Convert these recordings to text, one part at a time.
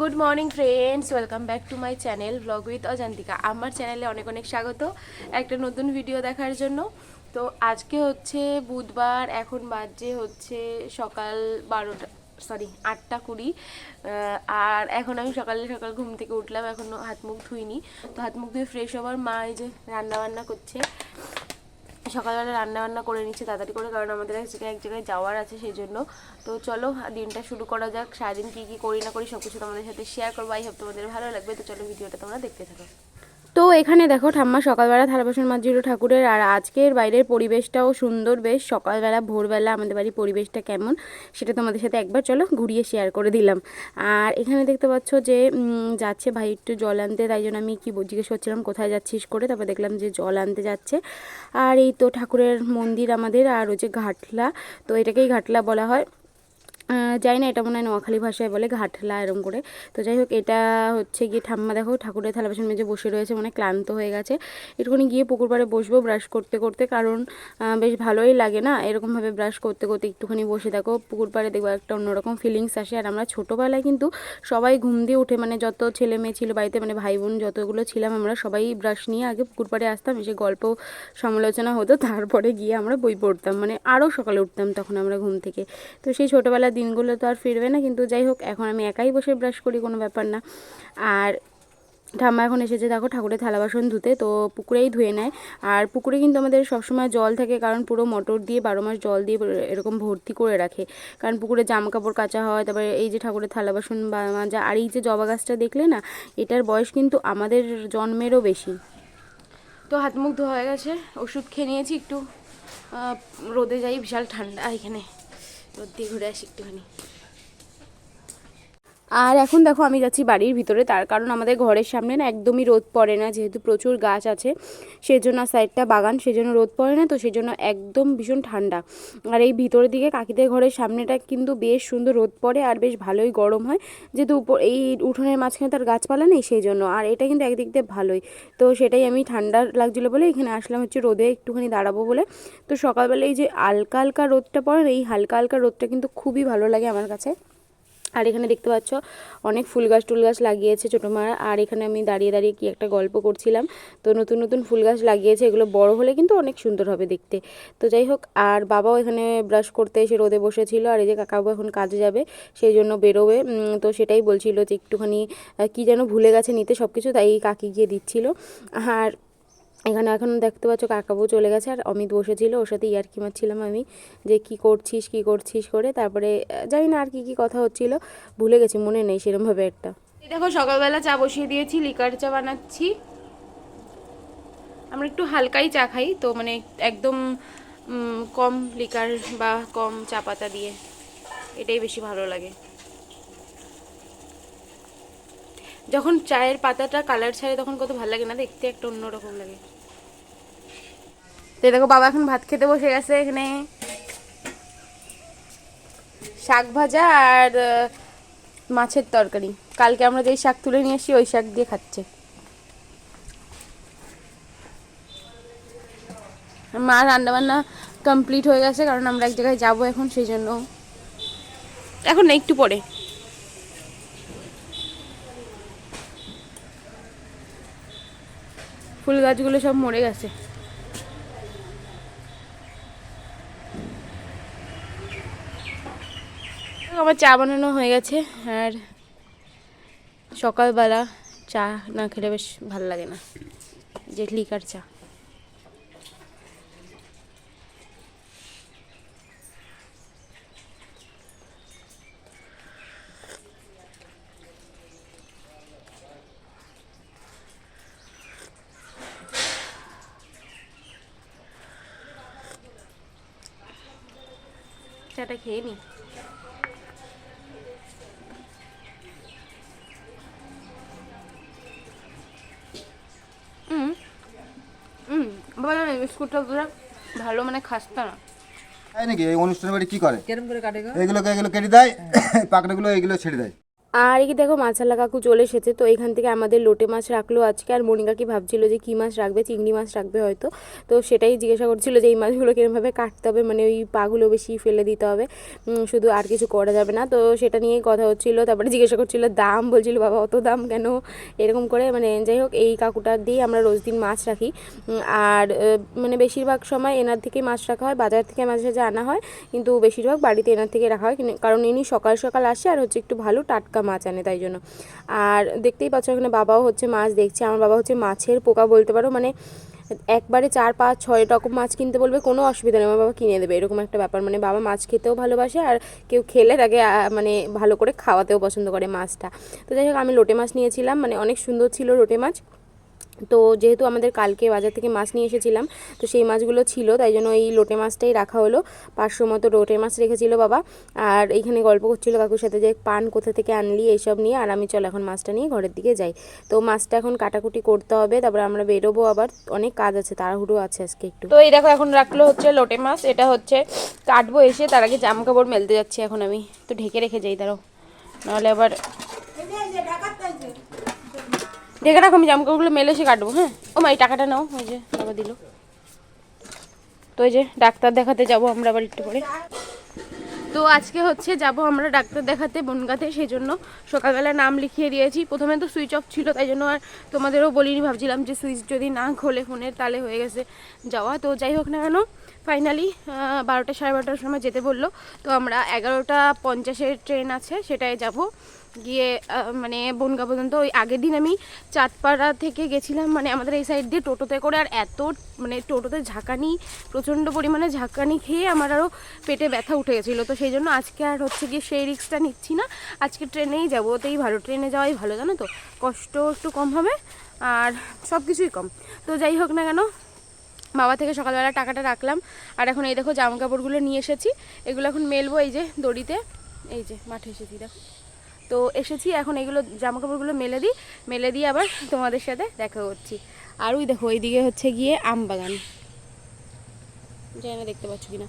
Good morning friends welcome back to my channel blog with Ajantika আমার চ্যানেলে অনেক অনেক স্বাগত একটা নতুন ভিডিও দেখার জন্য। তো আজকে হচ্ছে বুধবার, এখন বাজে হচ্ছে সকাল বারোটা সরি আটটা কুড়ি। আর এখন আমি সকালে সকাল ঘুম থেকে উঠলাম এখনও হাত মুখ ধুইনি। তো হাত মুখ ধুয়ে ফ্রেশ হবার মা এই যে রান্না বান্না করছে। সকালবেলা রান্না বান্না করে নিচ্ছি তাড়াতাড়ি করে, কারণ আমাদের এক জায়গায় এক জায়গায় যাওয়ার আছে সেই জন্য তো চলো, দিনটা শুরু করা যাক। সারাদিন কী কী করি না করি সব কিছু তোমাদের সাথে শেয়ার করব। আই হোপ তোমাদের ভালো লাগবে। তো চলো, ভিডিওটা তোমরা দেখতে থাকো। তো এখানে দেখো ঠাম্মা সকালবেলা থালা বাসন মাজছিল ঠাকুরের, আর আজকের বাইরের পরিবেশটাও সুন্দর বেশ। সকালবেলা, ভোরবেলা আমাদের বাড়ির পরিবেশটা কেমন সেটা তোমাদের সাথে একবার চলো ঘুরিয়ে শেয়ার করে দিলাম। আর এখানে দেখতে পাচ্ছ যে যাচ্ছে ভাই একটু জল আনতে, তাই জন্য আমি কি জিজ্ঞেস করছিলাম কোথায় যাচ্ছিস করে, তারপর দেখলাম যে জল আনতে যাচ্ছে। আর এই তো ঠাকুরের মন্দির আমাদের, আর ওই যে ঘাটলা, তো এটাকেই ঘাটলা বলা হয়। জানি না এটা মনে হয় নোয়াখালী ভাষায় বলে ঘাটলা এরম করে। তো যাই হোক, এটা হচ্ছে গিয়ে ঠাম্মা দেখো, ঠাকুরের থালা বাসন মেজে বসে রয়েছে মানে ক্লান্ত হয়ে গেছে। একটুখানি গিয়ে পুকুর পাড়ে বসবো ব্রাশ করতে করতে, কারণ বেশ ভালোই লাগে না এরকমভাবে ব্রাশ করতে করতে একটুখানি বসে। থাকো পুকুর পাড়ে দেখব একটা অন্যরকম ফিলিংস আসে, আর আমরা ছোটোবেলায় কিন্তু সবাই ঘুম দিয়ে উঠে মানে যত ছেলে মেয়ে ছিল বাড়িতে মানে ভাই বোন যতগুলো ছিলাম, আমরা সবাই ব্রাশ নিয়ে আগে পুকুর পাড়ে আসতাম, এসে গল্প সমালোচনা হতো, তারপরে গিয়ে আমরা বই পড়তাম মানে আরও সকালে উঠতাম তখন আমরা ঘুম থেকে। তো সেই ছোটোবেলার দিনগুলো তো আর ফিরবে না, কিন্তু যাই হোক, এখন আমি একাই বসে ব্রাশ করি, কোনো ব্যাপার না। আর ঠাম্মা এখন এসেছে, দেখো, ঠাকুরের থালা বাসন ধুতে, তো পুকুরেই ধুয়ে নেয়। আর পুকুরে কিন্তু আমাদের সবসময় জল থাকে, কারণ পুরো মোটর দিয়ে বারো মাস জল দিয়ে এরকম ভর্তি করে রাখে। কারণ পুকুরে জামা কাপড় কাচা হয়, তারপরে এই যে ঠাকুরের থালা বাসন মাজা আর এই যে জবা গাছটা দেখলে না, এটার বয়স কিন্তু আমাদের জন্মেরও বেশি। তো হাত মুখ ধোয়া হয়ে গেছে, ওষুধ খেয়ে নিয়েছি, একটু রোদে যাই, বিশাল ঠান্ডা এখানে। ঘুরে আসি একটুখানি। আর এখন দেখো আমি যাচ্ছি বাড়ির ভিতরে, তার কারণ আমাদের ঘরের সামনে না একদমই রোদ পড়ে না, যেহেতু প্রচুর গাছ আছে, সেজন্য সাইডটা বাগান, সেজন্য রোদ পড়ে না, তো সেজন্য একদম ভীষণ ঠান্ডা। আর এই ভিতরের দিকে কাকিদের ঘরের সামনেটা কিন্তু বেশ সুন্দর রোদ পড়ে আর বেশ ভালোই গরম হয়, যেহেতু উপর, এই উঠোনের মাঝখানে তার গাছপালা নেই সেই জন্য আর এটা কিন্তু একদিক দিয়ে ভালোই। তো সেটাই আমি ঠান্ডা লাগছিল বলে এখানে আসলাম হচ্ছে রোদে একটুখানি দাঁড়াবো বলে। তো সকালবেলা এই যে হালকা হালকা রোদটা পড়ে এই হালকা হালকা রোদটা কিন্তু খুবই ভালো লাগে আমার কাছে। আর এখানে দেখতে পাচ্ছ অনেক ফুল গাছ, টুল গাছ লাগিয়েছে ছোটো মা। আর এখানে আমি দাঁড়িয়ে দাঁড়িয়ে কি একটা গল্প করছিলাম। তো নতুন নতুন ফুল গাছ লাগিয়েছে, এগুলো বড় হলে কিন্তু অনেক সুন্দর হবে দেখতে। তো যাই হোক, আর বাবাও এখানে ব্রাশ করতে এসে রোদে বসেছিল। আর এই যে কাকাবু এখন কাজে যাবে, সেই জন্য বেরোবে। তো সেটাই বলছিল যে একটুখানি কি যেন ভুলে গেছে নিতে সব কিছু তাই কাকি গিয়ে দিচ্ছিল। আর এখানে এখন দেখতে পাচ্ছ কাকাবু চলে গেছে আর অমিত বসেছিল, ওর সাথে ইয়ার্কি মারছিলাম আমি, যে কি করছিস কি করছিস করে, তারপরে জানি না আর কি কি কথা হচ্ছিল, ভুলে গেছি, মনে নেই সেরমভাবে একটা। দেখো, সকালবেলা চা বসিয়ে দিয়েছি, লিকার চা বানাচ্ছি। আমরা একটু হালকাই চা খাই, তো মানে একদম কম লিকার বা কম চা পাতা দিয়ে, এটাই বেশি ভালো লাগে। যখন চায়ের পাতাটা কালার ছাড়ে তখন কত ভালো লাগে না, দেখতে একটা অন্যরকম লাগে। তো দেখো, বাবা এখন ভাত খেতে বসে গেছে এখানে। শাক ভাজা আর মাছের তরকারি। কালকে আমরা যেই শাক তুলে নিয়ে এসেছি, ওই শাক দিয়ে খাচ্ছে। মা রান্না বান্না কমপ্লিট হয়ে গেছে, কারণ আমরা এক জায়গায় যাব এখন, সেই জন্য। এখন একটু পরে। ফুল গাছগুলো সব মরে গেছে। আমার চা বানানো হয়ে গেছে, আর সকালবেলা চা না খেলে বেশ ভালো লাগে না, যে লিকার চা। খেয়ে নি। হুম হুম বাবা বিস্কুটটা পুরো ভালো মানে খাস্তা না। তাই নাকি? এই অনুষ্ঠান বাড়ি কি করে? কেরম করে কাটে গো? এগুলো কেটে দেয় পাকড়াগুলো এগুলো ছেড়ে দেয়। আর এই দেখো মাছালা কাকু চলে এসেছে, তো এখান থেকে আমাদের লোটে মাছ রাখল আজকে। আর মনিকা কি ভাবছিল যে কী মাছ রাখবে, চিংড়ি মাছ রাখবে হয়তো। তো সেটাই জিজ্ঞাসা করছিল যে এই মাছগুলো কীরমভাবে কাটতে হবে মানে ওই পাগুলো বেশি ফেলে দিতে হবে। শুধু আর কিছু করা যাবে না। তো সেটা নিয়েই কথা হচ্ছিল, তারপরে জিজ্ঞাসা করছিল, দাম? বলছিল, বাবা, অত দাম কেন? এরকম করে মানে যাই হোক, এই কাকুটা দিয়ে আমরা রোজ দিন মাছ রাখি। আর মানে বেশিরভাগ সময় এনার থেকে মাছ রাখা হয়, বাজার থেকে মাঝে সাঝে আনা হয়। কিন্তু বেশিরভাগ বাড়িতে এনার থেকে রাখা হয় কারণ ইনি সকাল সকাল আসে, আর হচ্ছে একটু ভালো টাটকা মাছ আনে তাই জন্য। আর দেখতেই পাচ্ছ এখানে বাবাও হচ্ছে মাছ দেখছে। আমার বাবা হচ্ছে মাছের পোকা বলতে পারো মানে একবারে চার, পাঁচ, ছয় রকম মাছ কিনতে বলবে, কোনো অসুবিধা নেই। আমার বাবা কিনে দেবে, এরকম একটা ব্যাপার। মানে বাবা মাছ খেতেও ভালোবাসে আর কেউ খেলে তাকে মানে ভালো করে খাওয়াতেও পছন্দ করে মাছটা। তো যাই হোক, আমি লোটে মাছ নিয়েছিলাম মানে অনেক সুন্দর ছিল লোটে মাছ। তো যেহেতু আমাদের কালকে বাজার থেকে মাছ নিয়ে এসেছিলাম, তো সেই মাছগুলো ছিল, তাই জন্য এই লোটে মাছটাই রাখা হলো। পাঁচশো মতো লোটে মাছ রেখেছিল বাবা। আর এইখানে গল্প করছিল কাকুর সাথে যে পান কোথা থেকে আনলি এইসব নিয়ে, আর আমি চল এখন মাছটা নিয়ে ঘরের দিকে যাই। তো মাছটা এখন কাটাকুটি করতে হবে, তারপরে আমরা বেরোবো আবার, অনেক কাজ আছে, তাড়াহুড়ো আছে আজকে একটু। তো এই দেখো, এখন রাখল হচ্ছে লোটে মাছ, এটা হচ্ছে কাটবো এসে, তার আগে জামা কাপড় মেলতে যাচ্ছি এখন আমি। তো ঢেকে রেখে যাই তারও নাহলে আবার ঢেকে রাখো, আমি জামাকাপড়গুলো মেলে এসে কাটবো হ্যাঁ? ও মা, এই টাকাটা নাও ওই যে, বাবা দিল। তো ওই যে, ডাক্তার দেখাতে যাব আমরা আবার একটু করে তো আজকে হচ্ছে যাব আমরা ডাক্তার দেখাতে বনগাতে সেই জন্য সকালবেলা নাম লিখিয়ে দিয়েছি। প্রথমে তো সুইচ অফ ছিল, তাই জন্য আর তোমাদেরও বলিনি, ভাবছিলাম যে সুইচ যদি না খোলে ফোনের, তাহলে হয়ে গেছে যাওয়া। তো যাই হোক না কেন ফাইনালি বারোটা সাড়ে বারোটার সময় যেতে বলল। তো আমরা এগারোটা পঞ্চাশের ট্রেন আছে, সেটাই যাব। গিয়ে মানে বনগা পর্যন্ত ওই আগের দিন আমি চাঁদপাড়া থেকে গেছিলাম মানে আমাদের এই সাইড দিয়ে টোটোতে করে। আর এত মানে টোটোতে ঝাঁকানি, প্রচণ্ড পরিমাণে ঝাঁকানি খেয়ে আমার আরও পেটে ব্যথা উঠে গেছিল। তো সেই জন্য আজকে আর হচ্ছে গিয়ে সেই রিক্সটা নিচ্ছি না। আজকে ট্রেনেই যাব। ওতেই ভালো, ট্রেনে যাওয়াই ভালো, জানো তো? কষ্ট একটু কম হবে, আর সব কিছুই কম। তো যাই হোক না কেন বাবা থেকে সকালবেলা টাকাটা রাখলাম। আর এখন এই দেখো জামা কাপড়গুলো নিয়ে এসেছি। এগুলো এখন মেলবো এই যে দড়িতে। এই যে মাঠে এসেছি, দেখো। তো এসেছি, এখন এগুলো জামা কাপড়গুলো মেলে দিই। মেলে দিয়ে আবার তোমাদের সাথে দেখা করছি। আর ওই দেখো ওইদিকে হচ্ছে গিয়ে আম বাগান। না, দেখতে পাচ্ছ কিনা।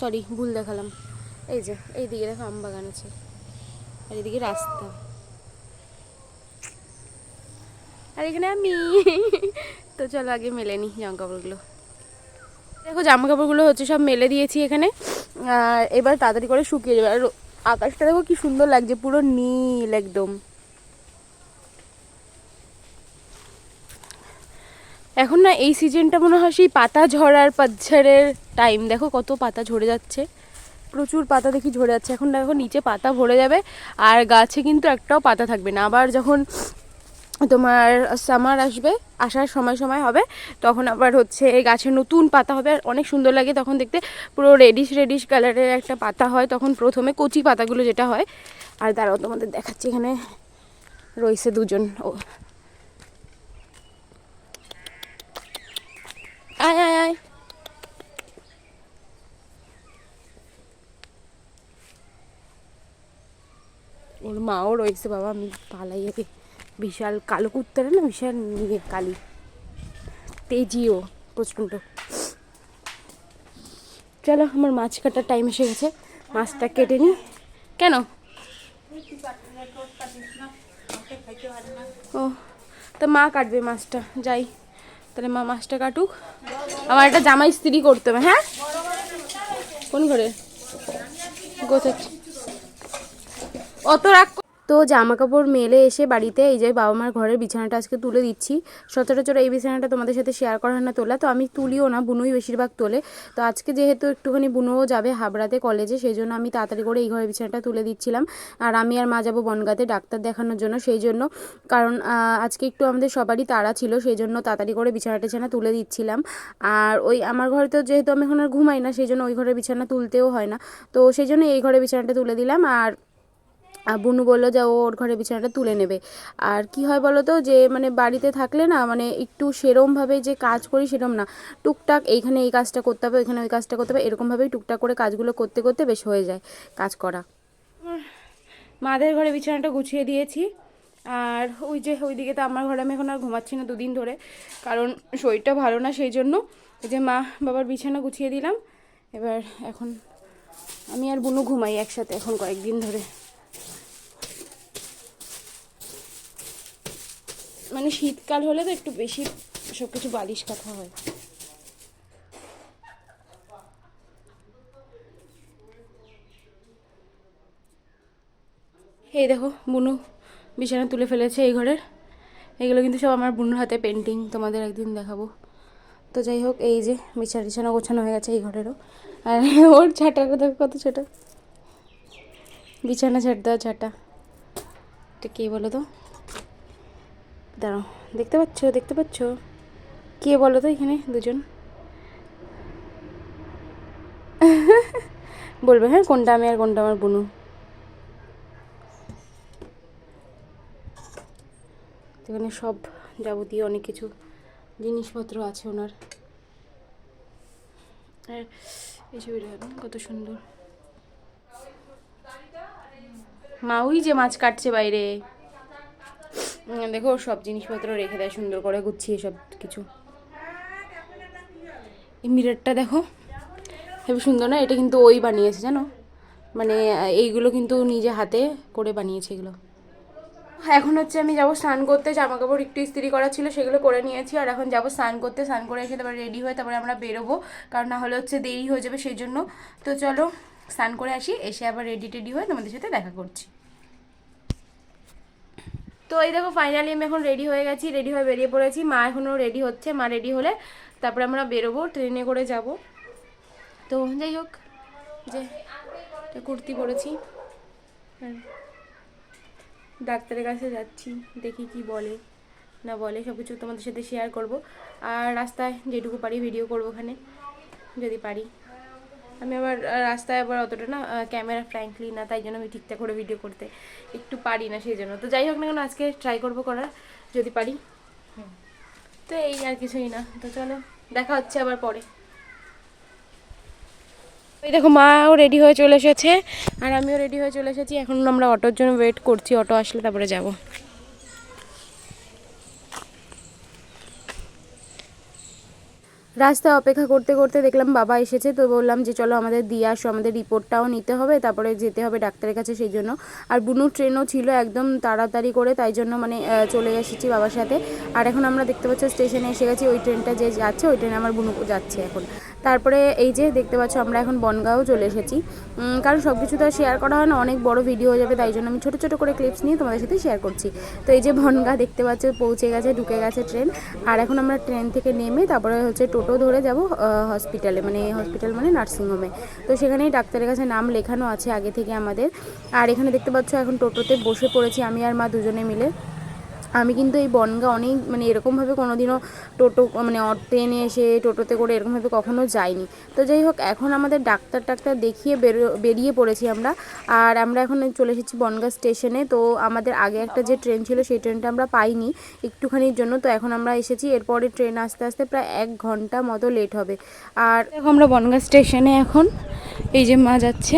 সরি ভুল দেখালাম। এই যে, এইদিকে দেখো আম বাগান আছে। আর এদিকে রাস্তা। আর এখানে আমি। তো চলো আগে মেলে নিই জামা কাপড়গুলো। দেখো জামা কাপড়গুলো হচ্ছে সব মেলে দিয়েছি এখানে। আর এবার তাড়াতাড়ি করে শুকিয়ে যাবে। আর আকাশটা দেখো কি সুন্দর লাগছে, পুরো নীল একদম। এখন না, এই সিজনটা মনে হয় সেই পাতা ঝরার পাতঝড়ের টাইম দেখো কত পাতা ঝরে যাচ্ছে। প্রচুর পাতা দেখি ঝরে যাচ্ছে। এখন দেখো নিচে পাতা ভরে যাবে। আর গাছে কিন্তু একটাও পাতা থাকবে না। আবার যখন তোমার সামার আসবে, আসার সময় সময় হবে, তখন আবার হচ্ছে গাছে নতুন পাতা হবে, আর অনেক সুন্দর লাগে তখন দেখতে। পুরো রেডিশ রেডিশ কালারের একটা পাতা হয়, তখন প্রথমে কচি পাতাগুলো যেটা হয়, আর দাঁড়াও তোমাদের দেখাচ্ছি এখানে। রয়েছে দুজন, ও। আয় আয় আয়। ওর মাও রয়েছে বাবা, আমি পালাই বিশাল কালো কুত্তারা না বিশাল নিয়ে কালি। তেজিও প্রচণ্ড। চলো, আমার মাছ কাটার টাইম এসে গেছে। মাছটা কেটে নিই। কেন? ও, তা মা কাটবে মাছটা। যাই, তাহলে মা মাছটা কাটুক। আমার একটা জামা ইস্ত্রি করতে হবে হ্যাঁ? কোন ঘরে? গোছাচ্ছি অত কর- তো জামা কাপড় মেলে এসে বাড়িতে এই যে বাবা মার ঘরের বিছানাটা আজকে তুলে দিচ্ছি। সচরাচর এই বিছানাটা তোমাদের সাথে শেয়ার করা না তোলা, তো আমি তুলিও না, বুনুই বেশিরভাগ তোলে। তো আজকে যেহেতু একটুখানি বুনুও যাবে হাবড়াতে কলেজে সেই জন্য আমি তাড়াতাড়ি করে এই ঘরের বিছানাটা তুলে দিচ্ছিলাম। আর আমি আর মা যাব বনগাতে ডাক্তার দেখানোর জন্য, সেই জন্য কারণ আজকে একটু আমাদের সবারই তাড়া ছিল, সেই জন্য তাড়াতাড়ি করে বিছানা টিছানা তুলে দিচ্ছিলাম। আর ওই আমার ঘরে তো যেহেতু আমি এখন আর ঘুমাই না, সেই জন্য ওই ঘরের বিছানা তুলতেও হয় না। তো সেই জন্য এই ঘরে বিছানাটা তুলে দিলাম। আর বুনু বলল যে ও ওর ঘরে বিছানাটা তুলে নেবে। আর কি হয় বলো তো যে মানে বাড়িতে থাকলে না মানে একটু সেরমভাবে যে কাজ করি সেরম না। টুকটাক এইখানে এই কাজটা করতে হবে, ওইখানে ওই কাজটা করতে হবে, এরকমভাবেই টুকটাক করে কাজগুলো করতে করতে বেশ হয়ে যায় কাজ করা। মাদের ঘরে বিছানাটা গুছিয়ে দিয়েছি। আর ওই যে ওইদিকে তো আমার ঘরে আমি এখন আর ঘুমাচ্ছি না দুদিন ধরে, কারণ শরীরটা ভালো না সেই জন্য। যে মা বাবার বিছানা গুছিয়ে দিলাম, এবার এখন আমি আর বুনু ঘুমাই একসাথে এখন কয়েকদিন ধরে। মানে শীতকাল হলে তো একটু বেশি সব কিছু বালিশ কথা হয়। এই দেখো, বুনু বিছানা তুলে ফেলেছে এই ঘরের। এগুলো কিন্তু সব আমার বুনুর হাতে পেন্টিং তোমাদের একদিন দেখাবো। তো যাই হোক, এই যে বিছানা টিছানা গোছানো হয়ে গেছে এই ঘরেরও। আর ওর ছাটা, দেখো কত ছোট। বিছানা ছাট দেওয়া ছাটা। এটা কে বলো তো? দাঁড়াও, দেখতে পাচ্ছ দেখতে পাচ্ছ? কে বলো তো এখানে দুজন? বলবে হ্যাঁ কোনটা আমি আর কোনটা আমার বুনু? এখানে সব যাবতীয় অনেক কিছু জিনিসপত্র আছে ওনার। এই ছবিটা কত সুন্দর। মা ওই যে মাছ কাটছে বাইরে। দেখো, সব জিনিসপত্র রেখে দেয়, সুন্দর করে গুছিয়ে সব কিছু। এই মিররটা দেখো, হেবি সুন্দর না? এটা কিন্তু ওই বানিয়েছে, জানো? মানে এইগুলো কিন্তু নিজে হাতে করে বানিয়েছে এগুলো। এখন হচ্ছে আমি যাব স্নান করতে জামা কাপড় একটু ইস্ত্রি করা ছিল, সেগুলো করে নিয়েছি, আর এখন যাব স্নান করতে। স্নান করে এসে তারপরে রেডি হয়ে তারপরে আমরা বেরোবো, কারণ না হলে হচ্ছে দেরি হয়ে যাবে সেই জন্য। তো চলো, স্নান করে আসি, এসে আবার রেডি টেডি হয়ে তোমাদের সাথে দেখা করছি। তো এই দেখো ফাইনালি আমি এখন রেডি হয়ে গেছি রেডি হয়ে বেরিয়ে পড়েছি। মা এখনও রেডি হচ্ছে, মা রেডি হলে তারপরে আমরা বেরোবো ট্রেনে করে যাব। তো যাই হোক, যে কুর্তি পরেছি। আর ডাক্তারের কাছে যাচ্ছি, দেখি কি বলে, না বলে সব কিছু তোমাদের সাথে শেয়ার করব। আর রাস্তায় যেটুকু পারি ভিডিও করব ওখানে, যদি পারি। আমি আবার রাস্তায় আবার অতটা না ক্যামেরা ফ্র্যাঙ্কলি না, তাই জন্য আমি ঠিকঠাক করে ভিডিও করতে একটু পারি না সেই জন্য। তো যাই হোক না কেন, আজকে ট্রাই করব করার, যদি পারি। তো এই আর কিছুই না। তো চলো, দেখা হচ্ছে আবার পরে। এই দেখো, মাও রেডি হয়ে চলে এসেছে, আর আমিও রেডি হয়ে চলে এসেছি। এখন আমরা অটোর জন্য ওয়েট করছি, অটো আসলে তারপরে যাব। রাস্তায় অপেক্ষা করতে করতে দেখলাম বাবা এসেছে, তো বললাম যে চলো আমাদের দিয়ে আসো, আমাদের রিপোর্টটাও নিতে হবে, তারপরে যেতে হবে ডাক্তারের কাছে সেই জন্য। আর বুনু ট্রেনও ছিল একদম তাড়াতাড়ি করে, তাই জন্য মানে চলে এসেছি বাবার সাথে। আর এখন আমরা দেখতে পাচ্ছি স্টেশনে এসে গেছি, ওই ট্রেনটা যে যাচ্ছে, ওই ট্রেনে আমার বুনু যাচ্ছে এখন। তারপরে এই যে দেখতে পাচ্ছ, আমরা এখন বনগাঁও চলে এসেছি। কারণ সব কিছু তো আর শেয়ার করা হয় না, অনেক বড় ভিডিও হয়ে যাবে, তাই জন্য আমি ছোটো ছোটো করে ক্লিপস নিয়ে তোমাদের সাথে শেয়ার করছি। তো এই যে বনগাঁ দেখতে পাচ্ছ, পৌঁছে গেছে, ঢুকে গেছে ট্রেন আর এখন আমরা ট্রেন থেকে নেমে তারপরে হচ্ছে টোটো ধরে যাব হসপিটালে মানে হসপিটাল মানে নার্সিংহোমে তো সেখানেই ডাক্তারের কাছে নাম লেখানো আছে আগে থেকে আমাদের। আর এখানে দেখতে পাচ্ছ, এখন টোটোতে বসে পড়েছি আমি আর মা দুজনে মিলে। আমি কিন্তু এই বনগা অনেক মানে এরকমভাবে কোনোদিনও টোটো মানে ট্রেনে এসে টোটোতে করে এরকমভাবে কখনো যাইনি। তো যাই হোক, এখন আমাদের ডাক্তার টাক্তার দেখিয়ে বেরো, বেরিয়ে পড়েছি আমরা। আর আমরা এখন চলে এসেছি বনগা স্টেশনে। তো আমাদের আগে একটা যে ট্রেন ছিল, সেই ট্রেনটা আমরা পাইনি একটুখানির জন্য। তো এখন আমরা এসেছি, এরপরে ট্রেন আস্তে আস্তে প্রায় এক ঘণ্টা মতো লেট হবে। আর আমরা বনগা স্টেশনে এখন, এই যে মা যাচ্ছে।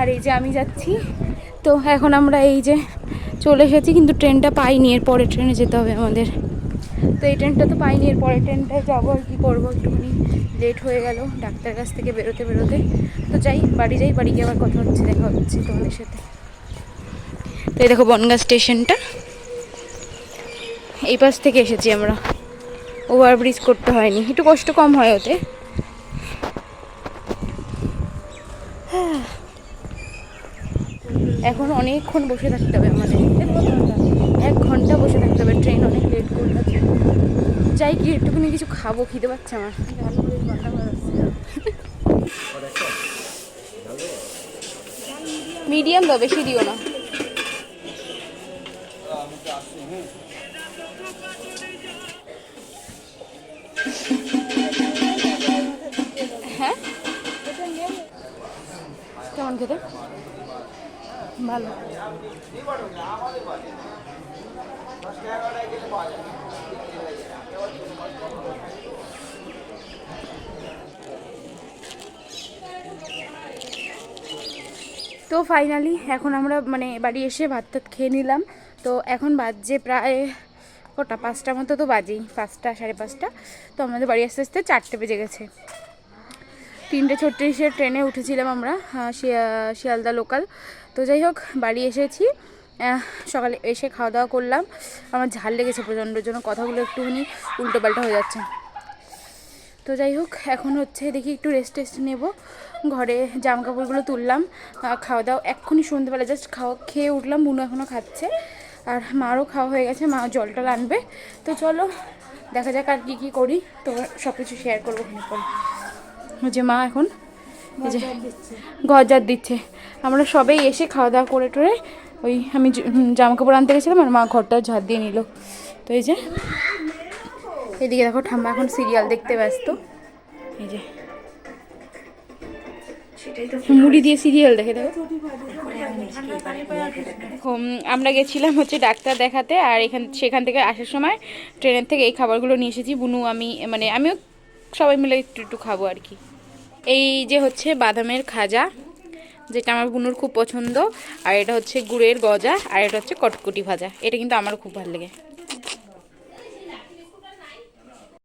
আর এই যে আমি যাচ্ছি, তো এখন আমরা এই যে চলে এসেছি, কিন্তু ট্রেনটা পাইনি এর পরে ট্রেনে যেতে হবে আমাদের। তো এই ট্রেনটা তো পাইনি এর পরের ট্রেনটায় যাব আর কি করব, একটুখানি লেট হয়ে গেল ডাক্তার কাছ থেকে বেরোতে বেরোতে। তো যাই, বাড়ি যাই, বাড়ি গিয়ে আবার কথা হচ্ছে, দেখা হচ্ছে তোমাদের সাথে। তো এই দেখো বনগা স্টেশনটা। এই পাশ থেকে এসেছি আমরা। ওভারব্রিজ করতে হয়নি, একটু কষ্ট কম হয় ওতে। এখন অনেকক্ষণ বসে থাকতে হবে আমাদের। এক ঘণ্টা বসে থাকতে হবে ট্রেন অনেক লেট করতে যাই কি একটুখানি কিছু খাব, খিদে পাচ্ছে আমার। মিডিয়াম দাও, বেশি দিও না। হ্যাঁ? কেমন খেতে? ভালো। তো ফাইনালি এখন আমরা মানে বাড়ি এসে ভাত টাত খেয়ে নিলাম। তো এখন বাজে প্রায় কটা? পাঁচটা মতো তো বাজেই, পাঁচটা, সাড়ে পাঁচটা। তো আমাদের বাড়ি আসতে আসতে চারটে বেজে গেছে। তিনটে ছত্রিশের ট্রেনে উঠেছিলাম আমরা শিয়া- শিয়ালদা লোকাল তো যাই হোক, বাড়ি এসেছি। সকালে এসে খাওয়া দাওয়া করলাম। আমার ঝাল লেগেছে প্রচণ্ড জন্য, কথাগুলো একটুখানি উল্টো পাল্টা হয়ে যাচ্ছে। তো যাই হোক, এখন হচ্ছে দেখি একটু রেস্ট টেস্ট নেব। ঘরে জামা কাপড়গুলো তুললাম খাওয়া দাওয়া এক্ষুনি সন্ধ্যেবেলা জাস্ট খাওয়া, খেয়ে উঠলাম, বুনু এখনও খাচ্ছে। আর মারও খাওয়া হয়ে গেছে, মা জলটা আনবে। তো চলো, দেখা যাক আর কী কী করি। তো সব কিছু শেয়ার করব ওখানে যে মা এখন যে গজার দিচ্ছে। আমরা সবাই এসে খাওয়া দাওয়া করে টোরে ওই আমি জামা কাপড় আনতে গেছিলাম আর মা ঘরটা ঝাড় দিয়ে নিল। তো এই যে, এদিকে দেখো ঠাম্মা এখন সিরিয়াল দেখতে ব্যস্ত। এই যে, মুড়ি দিয়ে সিরিয়াল দেখে দেখো। আমরা গেছিলাম হচ্ছে ডাক্তার দেখাতে আর এখান, সেখান থেকে আসার সময় ট্রেনের থেকে এই খাবারগুলো নিয়ে এসেছি। বুনু, আমি মানে আমিও সবাই মিলে একটু একটু খাব আর কি। এই যে হচ্ছে বাদামের খাজা, যেটা আমার বুনুর খুব পছন্দ, আর এটা হচ্ছে গুড়ের গজা, আর এটা হচ্ছে কটকুটি ভাজা। এটা কিন্তু আমার খুব ভালো লাগে।